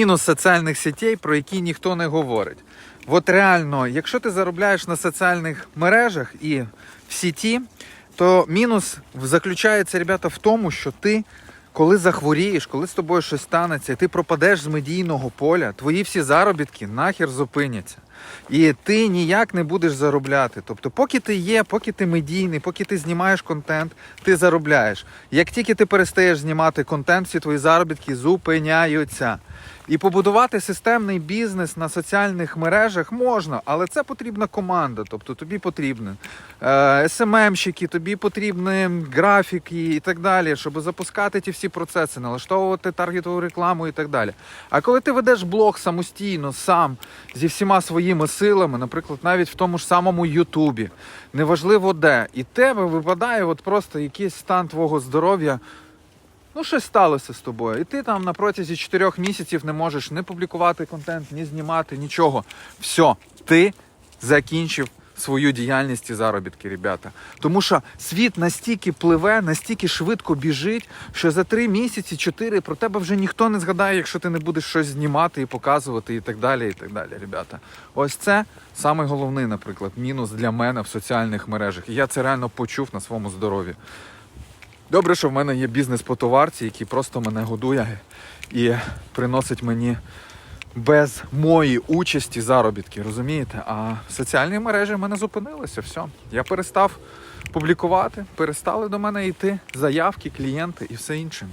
Мінус соціальних сетей, про які ніхто не говорить. От реально, якщо ти заробляєш на соціальних мережах і в сіті, то мінус заключається, ребята, в тому, що ти, коли захворієш, коли з тобою щось станеться, і ти пропадеш з медійного поля, твої всі заробітки нахер зупиняться. І ти ніяк не будеш заробляти. Тобто, поки ти є, поки ти медійний, поки ти знімаєш контент, ти заробляєш. Як тільки ти перестаєш знімати контент, всі твої заробітки зупиняються. І побудувати системний бізнес на соціальних мережах можна, але це потрібна команда. Тобто тобі потрібні е, СММщики, тобі потрібні графіки і так далі, щоб запускати ті всі процеси, налаштовувати таргетову рекламу і так далі. А коли ти ведеш блог самостійно, сам зі всіма своїми силами, наприклад, навіть в тому ж самому Ютубі, неважливо де, і тебе випадає от просто якийсь стан твого здоров'я. Ну, щось сталося з тобою. І ти там на протязі 4 місяців не можеш не публікувати контент, ні знімати, нічого. Все, ти закінчив свою діяльність і заробітки, ребята. Тому що світ настільки пливе, настільки швидко біжить, що за 3 місяці, 4 про тебе вже ніхто не згадає, якщо ти не будеш щось знімати і показувати, і так далі. І так далі, ребята. Ось це самий головний, наприклад, мінус для мене в соціальних мережах. І я це реально почув на своєму здоров'ї. Добре, що в мене є бізнес по товарці, який просто мене годує і приносить мені без моєї участі заробітки, розумієте? А соціальні мережі в мене зупинилися. Все. Я перестав публікувати, перестали до мене йти заявки, клієнти і все інше.